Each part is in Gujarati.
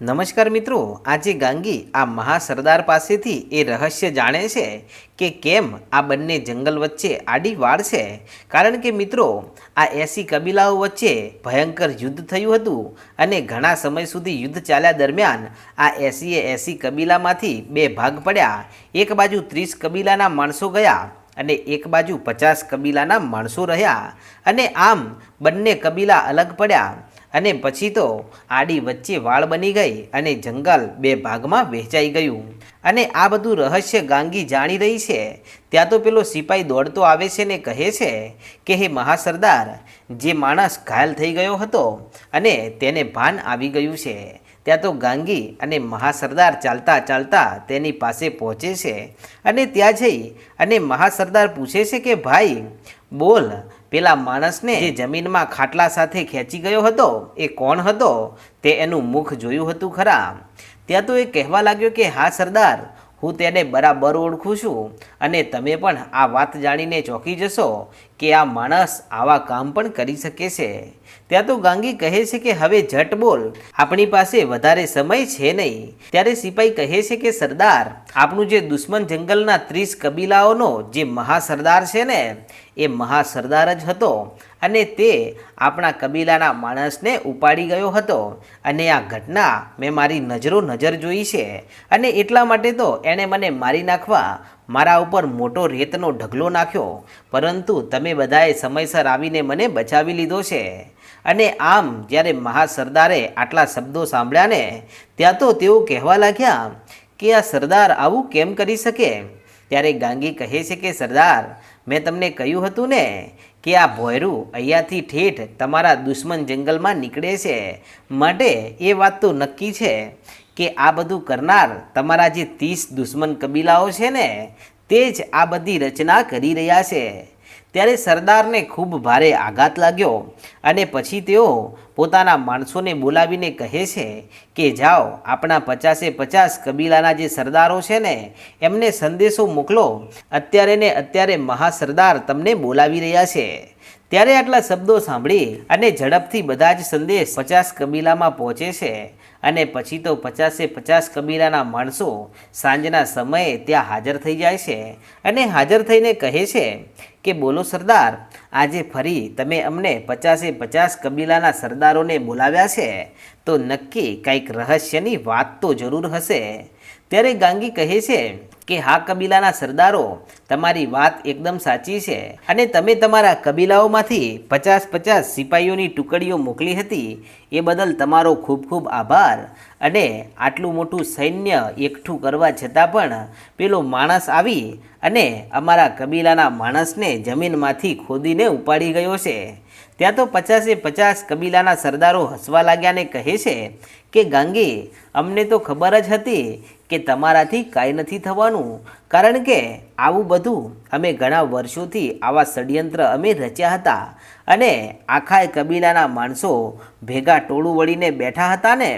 નમસ્કાર મિત્રો, આજે ગાંગી આ મહાસરદાર પાસેથી એ રહસ્ય જાણે છે કે કેમ આ બંને જંગલ વચ્ચે આડી વાળ છે? કારણ કે મિત્રો, આ એસી કબીલાઓ વચ્ચે ભયંકર યુદ્ધ થયું હતું અને ઘણા સમય સુધી યુદ્ધ ચાલ્યા દરમિયાન આ એસીએ એસી કબીલામાંથી બે ભાગ પડ્યા. એક બાજુ ત્રીસ કબીલાના માણસો ગયા અને એક બાજુ પચાસ કબીલાના માણસો રહ્યા અને આમ બંને કબીલા અલગ પડ્યા. અને પછી તો આડી વચ્ચે વાળ બની ગઈ અને જંગલ બે ભાગમાં વહેંચાઈ ગયું. અને આ બધું રહસ્ય ગાંગી જાણી રહી છે. ત્યાં તો પેલો સિપાઈ દોડતો આવે છે ને કહે છે કે, હે મહાસરદાર, જે માણસ ઘાયલ થઈ ગયો હતો અને તેને ભાન આવી ગયું છે, ત્યાં તો ગાંગી અને મહાસરદાર ચાલતા ચાલતા તેની પાસે પહોંચે છે અને ત્યાં જઈ અને મહાસરદાર પૂછે છે કે, ભાઈ, બોલ પેલા માણસને જે જમીનમાં ખાટલા સાથે ખેંચી ગયો હતો, એ કોણ હતો? તે એનું મુખ જોયું હતું ખરા. ત્યાં તો એ કહેવા લાગ્યો કે, હા, સરદાર, હું તેને બરાબર ઓળખું છું અને તમે પણ આ વાત જાણીને ચોંકી જશો કે આ માણસ આવા કામ પણ કરી શકે છે. ત્યાં તો ગાંગી કહે છે કે હવે ઝટ બોલ. આપણી પાસે વધારે સમય છે નહીં. ત્યારે સિપાઈ કહે છે કે સરદાર આપણું જે દુશ્મન જંગલના ત્રીસ કબીલાઓનો જે મહાસરદાર છે ને, એ મહાસરદાર જ હતો અને તે આપણા કબીલાના માણસને ઉપાડી ગયો હતો. અને આ ઘટના મેં મારી નજરો નજર જોઈ છે. અને એટલા માટે તો એણે મને મારી નાખવા મારા ઉપર મોટો રેતનો ઢગલો નાખ્યો, પરંતુ તમે બધાએ સમયસર આવીને મને બચાવી લીધો છે. અને આમ જ્યારે મહાસરદારે આટલા શબ્દો સાંભળ્યા ને ત્યાં તો તેઓ કહેવા લાગ્યા કે આ સરદાર આવું કેમ કરી શકે? ત્યારે ગાંગી કહે છે કે, સરદાર, મેં તમને કહ્યું હતું ને કે આ ભોયરું અહીંયાથી ઠેઠ તમારા દુશ્મન જંગલમાં નીકળે છે. માટે એ વાત તો નક્કી છે. કે આ બધું કરનાર તમારા જે ત્રીસ દુશ્મન કબીલાઓ છે ને, તે જ આ બધી રચના કરી રહ્યા છે. ત્યારે સરદારને ખૂબ ભારે આઘાત લાગ્યો અને પછી તેઓ પોતાના માણસોને બોલાવીને કહે છે કે, જાઓ, આપણા પચાસે પચાસ કબીલાના જે સરદારો છે ને, એમને સંદેશો મોકલો. અત્યારે ને અત્યારે મહાસરદાર તમને બોલાવી રહ્યા છે. ત્યારે આટલા શબ્દો સાંભળી અને ઝડપથી બધા જ સંદેશ પચાસ કબીલામાં પહોંચે છે અને પછી તો પચાસે પચાસ કબીલાના માણસો સાંજના સમયે ત્યાં હાજર થઈ જાય છે અને હાજર થઈને કહે છે કે, બોલો સરદાર, આજે ફરી તમે અમને પચાસે પચાસ કબીલાના સરદારોને બોલાવ્યા છે? તો નક્કી કંઈક રહસ્યની વાત તો જરૂર હશે. ત્યારે ગાંગી કહે છે કે હા, કબીલાના સરદારો, તમારી વાત એકદમ સાચી છે. અને તમે તમારા કબીલાઓમાંથી પચાસ પચાસ સિપાહીઓની ટુકડીઓ મોકલી હતી, એ બદલ તમારો ખૂબ ખૂબ આભાર. અને આટલું મોટું સૈન્ય એકઠું કરવા છતાં પણ પેલો માણસ આવી અને અમારા કબીલાના માણસને જમીનમાંથી ખોદીને ઉપાડી ગયો છે. ત્યાં તો પચાસે પચાસ કબીલાના સરદારો હસવા લાગ્યાને કહે છે કે, ગાંગી, અમને તો ખબર જ હતી કે તમારાથી કાંઈ નથી થવાનું. કારણ કે આવું બધું અમે ઘણા વર્ષોથી આવા ષડયંત્ર અમે રચ્યા હતા અને આખા કબીલાના માણસો ભેગા ટોળું વળીને બેઠા હતા ને,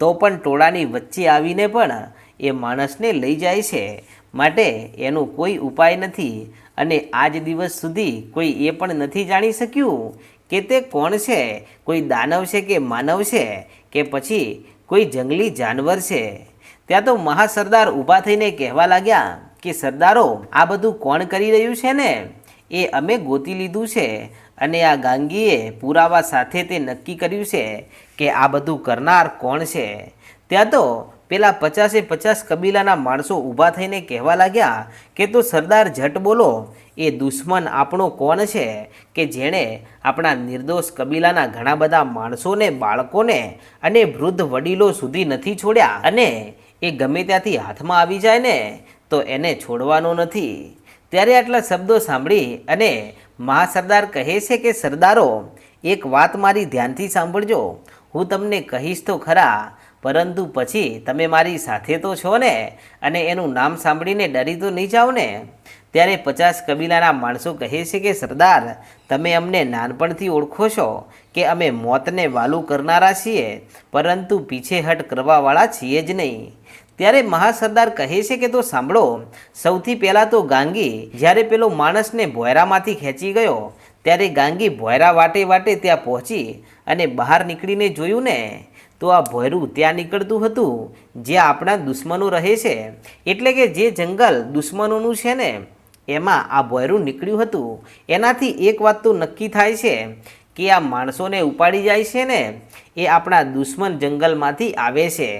તો પણ ટોળાની વચ્ચે આવીને પણ એ માણસને લઈ જાય છે. માટે એનો કોઈ ઉપાય નથી અને આજ દિવસ સુધી કોઈ એ પણ નથી જાણી શક્યું કે તે કોણ છે, કોઈ દાનવ છે કે માનવ છે, કે પછી કોઈ જંગલી જાનવર છે. ત્યાં તો મહાસરદાર ઊભા થઈને કહેવા લાગ્યા કે, સરદારો, આ બધું કોણ કરી રહ્યું છે ને? એ અમે ગોતી લીધું છે અને આ ગાંગીએ પુરાવા સાથે તે નક્કી કર્યું છે કે આ બધું કરનાર કોણ છે. ત્યાં તો પેલા પચાસે પચાસ કબીલાના માણસો ઊભા થઈને કહેવા લાગ્યા કે, તો સરદાર જટ બોલો, એ દુશ્મન આપણો કોણ છે કે જેણે આપણા નિર્દોષ કબીલાના ઘણા બધા માણસોને, બાળકોને અને વૃદ્ધ વડીલો સુધી નથી છોડ્યા અને એ ગમે ત્યાંથી હાથમાં આવી જાય ને, તો એને છોડવાનો નથી. ત્યારે આટલા શબ્દો સાંભળી અને મહાસરદાર કહે છે કે, સરદારો, એક વાત મારી ધ્યાનથી સાંભળજો. હું તમને કહીશ તો ખરા, પરંતુ પછી તમે મારી સાથે તો છો ને, અને એનું નામ સાંભળીને ડરી તો નહીં જાઓ ને? ત્યારે પચાસ કબીલાના માણસો કહે છે કે, સરદાર, તમે અમને નાનપણથી ઓળખો છો કે અમે મોતને વાલું કરનારા છીએ, પરંતુ પીછેહટ કરવાવાળા છીએ જ નહીં. ત્યારે મહાસરદાર કહે છે કે તો સાંભળો, સૌથી પહેલાં તો ગાંગી જ્યારે પેલો માણસને ભોયરામાંથી ખેંચી ગયો, ત્યારે ગાંગી ભોયરા વાટે વાટે ત્યાં પહોંચી અને બહાર નીકળીને જોયું ને, તો આ ભોયરું ત્યાં નીકળતું હતું જ્યાં આપણા દુશ્મનો રહે છે. એટલે કે જે જંગલ દુશ્મનોનું છે ને, એમાં આ ભોયરું નીકળ્યું હતું. એનાથી એક વાત તો નક્કી થાય છે કે આ માણસોને ઉપાડી જાય છે ને, એ આપણા દુશ્મન જંગલમાંથી આવે છે.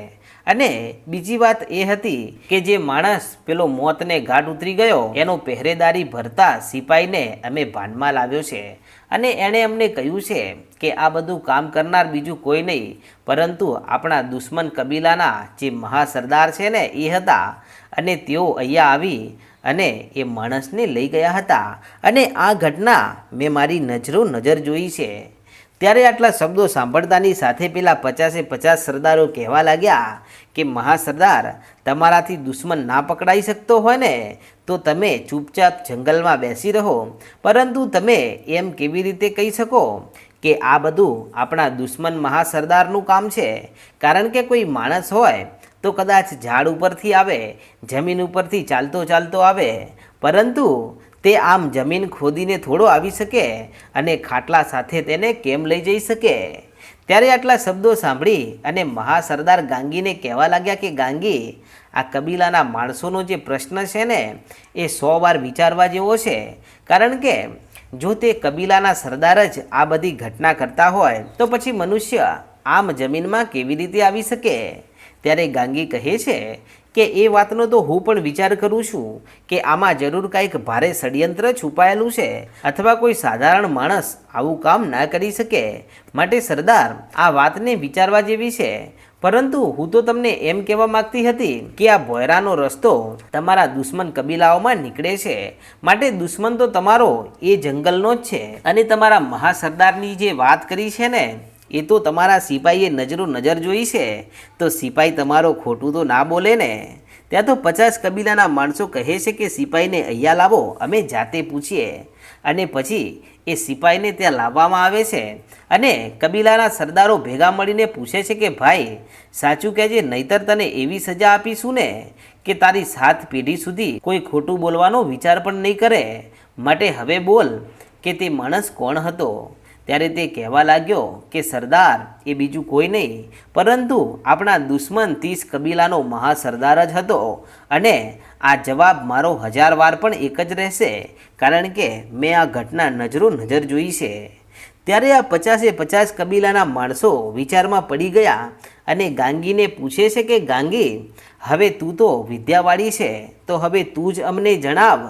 અને બીજી વાત એ હતી કે જે માણસ પેલો મોતને ગાઢ ઉતરી ગયો, એનો પહેરેદારી ભરતા સિપાહીને અમે ભાનમાં લાવ્યો છે. અને એણે અમને કહ્યું છે કે આ બધું કામ કરનાર બીજું કોઈ નહીં, પરંતુ આપણા દુશ્મન કબીલાના જે મહાસરદાર છે ને એ હતા. અને તેઓ અહીંયા આવી અને એ માણસને લઈ ગયા હતા. અને આ ઘટના મેં મારી નજરો નજર જોઈ છે. ત્યારે આટલા શબ્દો સાંભળતાની સાથે પેલા પચાસે પચાસ સરદારો કહેવા લાગ્યા કે, મહાસરદાર, તમારાથી દુશ્મન ના પકડાઈ શકતો હોય ને, તો તમે ચૂપચાપ જંગલમાં બેસી રહો. પરંતુ તમે એમ કેવી રીતે કહી શકો કે, આ બધું આપણા દુશ્મન મહાસરદારનું કામ છે? કારણ કે કોઈ માણસ હોય તો કદાચ ઝાડ ઉપરથી આવે, જમીન ઉપરથી ચાલતો ચાલતો આવે. પરંતુ તે આમ જમીન ખોદીને થોડો આવી શકે અને ખાટલા સાથે તેને કેમ લઈ જઈ શકે? ત્યારે આટલા શબ્દો સાંભળી અને મહાસરદાર ગાંગીને કહેવા લાગ્યા કે, ગાંગી, આ કબીલાના માણસોનો જે પ્રશ્ન છે ને, એ સો વાર વિચારવા જેવો છે. કારણ કે, જો તે કબીલાના સરદાર જ આ બધી ઘટના કરતા હોય, તો પછી મનુષ્ય આમ જમીનમાં કેવી રીતે આવી શકે? ત્યારે ગાંગી કહે છે કે એ વાતનો તો હું પણ વિચાર કરું છું કે આમાં જરૂર કાંઈક ભારે ષડયંત્ર છુપાયેલું છે અથવા કોઈ સાધારણ માણસ આવું કામ ના કરી શકે. માટે સરદાર, આ વાતને વિચારવા જેવી છે. પરંતુ હું તો તમને એમ કહેવા માંગતી હતી કે આ ભોયરાનો રસ્તો તમારા દુશ્મન કબીલાઓમાં નીકળે છે. માટે દુશ્મન તો તમારો એ જંગલનો જ છે. અને તમારા મહાસરદારની જે વાત કરી છે ને એ તો તમારા સિપાહીએ નજરો નજર જોઈ છે? તો સિપાહી તમારો ખોટું તો ના બોલે ને? ત્યાં તો પચાસ કબીલાના માણસો કહે છે કે સિપાહીને અહીંયા લાવો, અમે જાતે પૂછીએ. અને પછી એ સિપાહીને ત્યાં લાવવામાં આવે છે. અને કબીલાના સરદારો ભેગા મળીને પૂછે છે કે, ભાઈ, સાચું કહેજે, નહીતર તને એવી સજા આપીશું ને કે તારી સાત પેઢી સુધી કોઈ ખોટું બોલવાનો વિચાર પણ નહીં કરે? માટે હવે બોલ કે તે માણસ કોણ હતો? ત્યારે તે કહેવા લાગ્યો કે સરદાર એ બીજું કોઈ નહીં, પરંતુ આપણા દુશ્મન ત્રીસ કબીલાનો મહાસરદાર જ હતો અને આ જવાબ મારો હજાર વાર પણ એક જ રહેશે, કારણ કે મેં આ ઘટના નજરો નજર જોઈ છે. ત્યારે આ પચાસે પચાસ કબીલાના માણસો વિચારમાં પડી ગયા અને ગાંગીને પૂછે છે કે, ગાંગી, હવે તું તો વિદ્યાવાળી છે, તો હવે તું જ અમને જણાવ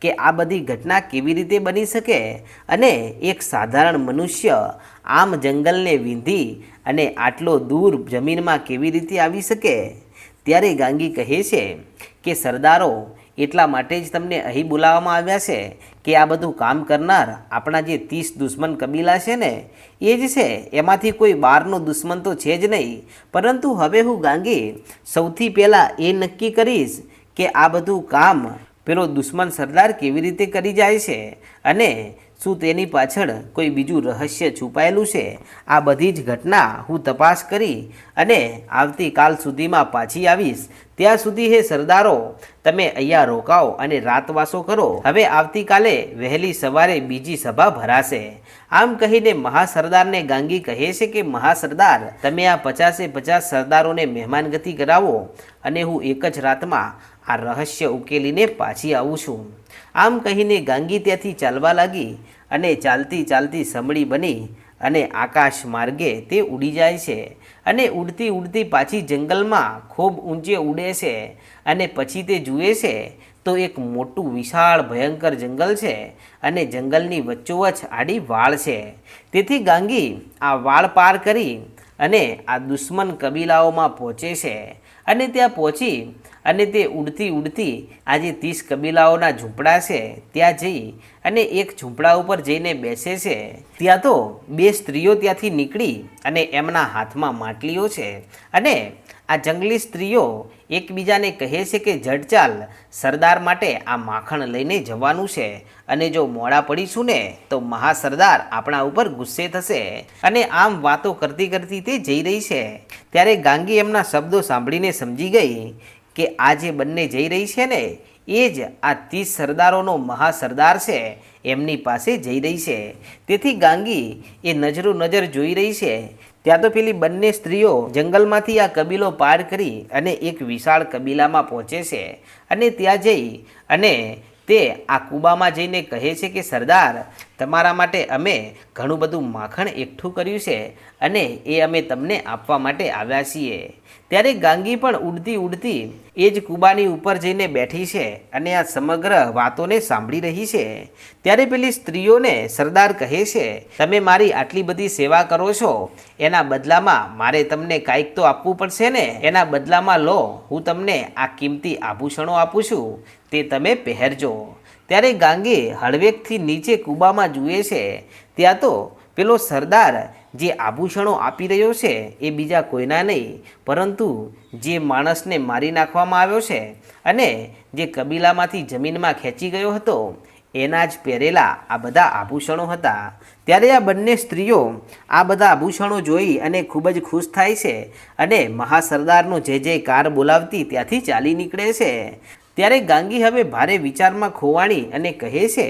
કે આ બધી ઘટના કેવી રીતે બની શકે અને એક સાધારણ મનુષ્ય આમ જંગલને વીંધી અને આટલો દૂર જમીનમાં કેવી રીતે આવી શકે? ત્યારે ગાંગી કહે છે કે, સરદારો, એટલા માટે જ તમને અહીં બોલાવવામાં આવ્યા છે કે આ બધું કામ કરનાર આપણા જે ત્રીસ દુશ્મન કબીલા છે ને, એ જ છે. એમાંથી કોઈ બહારનો દુશ્મન તો છે જ નહીં. પરંતુ હવે હું ગાંગી સૌથી પહેલાં એ નક્કી કરીશ કે આ બધું કામ પેલો દુશ્મન સરદાર કેવી રીતે કરી જાય છે અને શું તેની પાછળ કોઈ બીજું રહસ્ય છુપાયેલું છે? આ બધી જ ઘટના હું તપાસ કરી અને આવતીકાલ સુધીમાં પાછી આવીશ. ત્યાં સુધી હે સરદારો, તમે અહીંયા રોકાઓ અને રાતવાસો કરો. હવે આવતીકાલે વહેલી સવારે બીજી સભા ભરાશે. આમ કહીને મહાસરદારને ગાંગી કહે છે કે, મહાસરદાર, તમે આ પચાસે પચાસ સરદારોને મહેમાનગતિ કરાવો અને હું એક જ રાતમાં આ રહસ્ય ઉકેલીને પાછી આવું છું. આમ કહીને ગાંગી ત્યાંથી ચાલવા લાગી અને ચાલતી ચાલતી સમળી બની અને આકાશ માર્ગે તે ઉડી જાય છે અને ઉડતી ઉડતી પાછી જંગલમાં ખૂબ ઊંચે ઉડે છે અને પછી તે જુએ છે તો એક મોટું વિશાળ ભયંકર જંગલ છે અને જંગલની વચ્ચોવચ્ચ આડી વાળ છે. તેથી ગાંગી આ વાળ પાર કરી અને આ દુશ્મન કબીલાઓમાં પહોંચે છે અને ત્યાં પહોંચી અને તે ઉડતી ઉડતી આ જે ત્રીસ કબીલાઓના ઝૂંપડા છે, ત્યાં જઈ અને એક ઝૂંપડા ઉપર જઈને બેસે છે. ત્યાં તો બે સ્ત્રીઓ ત્યાંથી નીકળી અને એમના હાથમાં માટલીઓ છે અને આ જંગલી સ્ત્રીઓ એકબીજાને કહે છે કે, જડચાલ, સરદાર માટે આ માખણ લઈને જવાનું છે. અને જો મોડા પડીશું ને, તો મહાસરદાર આપણા ઉપર ગુસ્સે થશે અને આમ વાતો કરતી કરતી તે જઈ રહી છે. ત્યારે ગાંગી એમના શબ્દો સાંભળીને સમજી ગઈ કે, આ જે બંને જઈ રહી છે ને, એ જ આ ત્રીસ સરદારોનો મહાસરદાર છે, એમની પાસે જઈ રહી છે. તેથી ગાંગી એ નજરો નજર જોઈ રહી છે ત્યાં તો પેલી બંને સ્ત્રીઓ જંગલમાંથી આ કબીલો પાર કરી અને એક વિશાળ કબીલામાં પહોંચે છે અને ત્યાં જઈ અને તે આ કૂબામાં જઈને કહે છે કે, સરદાર, તમારા માટે અમે ઘણું બધું માખણ એકઠું કર્યું છે અને એ અમે તમને આપવા માટે આવ્યા છીએ. ત્યારે ગાંગી પણ ઉડતી ઉડતી એ જ કૂબાની ઉપર જઈને બેઠી છે અને આ સમગ્ર વાતોને સાંભળી રહી છે. ત્યારે પેલી સ્ત્રીઓને સરદાર કહે છે, તમે મારી આટલી બધી સેવા કરો છો, એના બદલામાં મારે તમને કાંઈક તો આપવું પડશે ને? એના બદલામાં લો, હું તમને આ કિંમતી આભૂષણો આપું છું, તે તમે પહેરજો. ત્યારે ગાંગે હળવેકથી નીચે કૂબામાં જુએ છે. ત્યાં તો પેલો સરદાર જે આભૂષણો આપી રહ્યો છે એ બીજા કોઈના નહીં, પરંતુ જે માણસને મારી નાખવામાં આવ્યો છે અને જે કબીલામાંથી જમીનમાં ખેંચી ગયો હતો, એના જ પહેરેલા આ બધા આભૂષણો હતા. ત્યારે આ બંને સ્ત્રીઓ આ બધા આભૂષણો જોઈ અને ખૂબ જ ખુશ થાય છે અને મહાસરદારનો જે જે કાર બોલાવતી ત્યાંથી ચાલી નીકળે છે. ત્યારે ગાંગી હવે ભારે વિચારમાં ખોવાણી અને કહે છે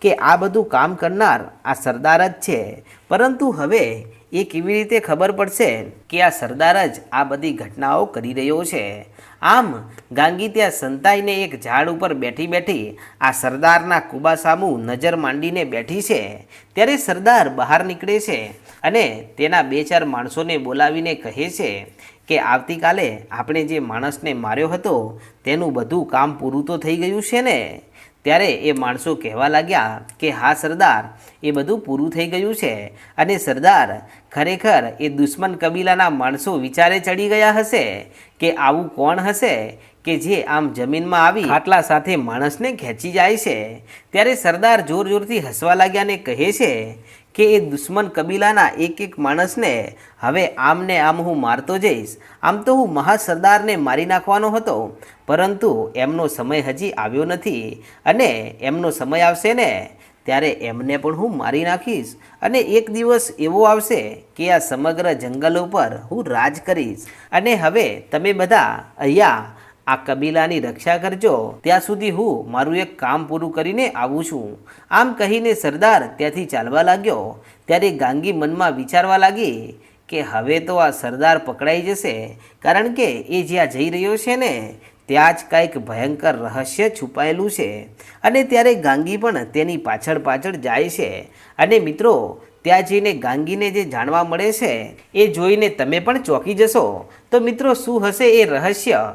કે આ બધું કામ કરનાર આ સરદાર જ છે. પરંતુ હવે એ કેવી રીતે ખબર પડશે કે આ સરદાર જ આ બધી ઘટનાઓ કરી રહ્યો છે? આમ, ગાંગી ત્યાં સંતાઈને એક ઝાડ ઉપર બેઠી બેઠી આ સરદારના કુબા સામુ નજર માંડીને બેઠી છે. ત્યારે સરદાર બહાર નીકળે છે અને તેના બે ચાર માણસોને બોલાવીને કહે છે કે આવતીકાલે આપણે જે માણસને માર્યો હતો તેનું બધું કામ પૂરું તો થઈ ગયું છે ને? ત્યારે એ માણસો કહેવા લાગ્યા કે, હા, સરદાર, એ બધું પૂરું થઈ ગયું છે. અને સરદાર, ખરેખર એ દુશ્મન કબીલાના માણસો વિચારે ચડી ગયા હશે? કે આવું કોણ હશે? કે જે આમ જમીનમાં આવી આટલા સાથે માણસને ખેંચી જાય છે? ત્યારે સરદાર જોર જોરથી હસવા લાગ્યા ને કહે છે કે એ દુશ્મન કબીલાના એક એક માણસને, હવે આમને આમ હું મારતો જઈશ. આમ તો હું મહાસરદારને મારી નાખવાનો હતો, પરંતુ એમનો સમય હજી આવ્યો નથી. અને એમનો સમય આવશે ને, ત્યારે એમને પણ હું મારી નાખીશ. અને એક દિવસ એવો આવશે કે આ સમગ્ર જંગલ ઉપર હું રાજ કરીશ. અને હવે તમે બધા અહીંયા આ કબીલાની રક્ષા કરજો. ત્યાં સુધી હું મારું એક કામ પૂરું કરીને આવું છું. આમ કહીને સરદાર ત્યાંથી ચાલવા લાગ્યો. ત્યારે ગાંગી મનમાં વિચારવા લાગી કે હવે તો આ સરદાર પકડાઈ જશે. કારણ કે એ જ્યાં જઈ રહ્યો છે ને, ત્યાં જ કાંઈક ભયંકર રહસ્ય છુપાયેલું છે. અને ત્યારે ગાંગી પણ તેની પાછળ પાછળ જાય છે. અને મિત્રો, ત્યાં જઈને ગાંગીને જે જાણવા મળે છે, એ જોઈને તમે પણ ચોંકી જશો. તો મિત્રો, શું હશે એ રહસ્ય?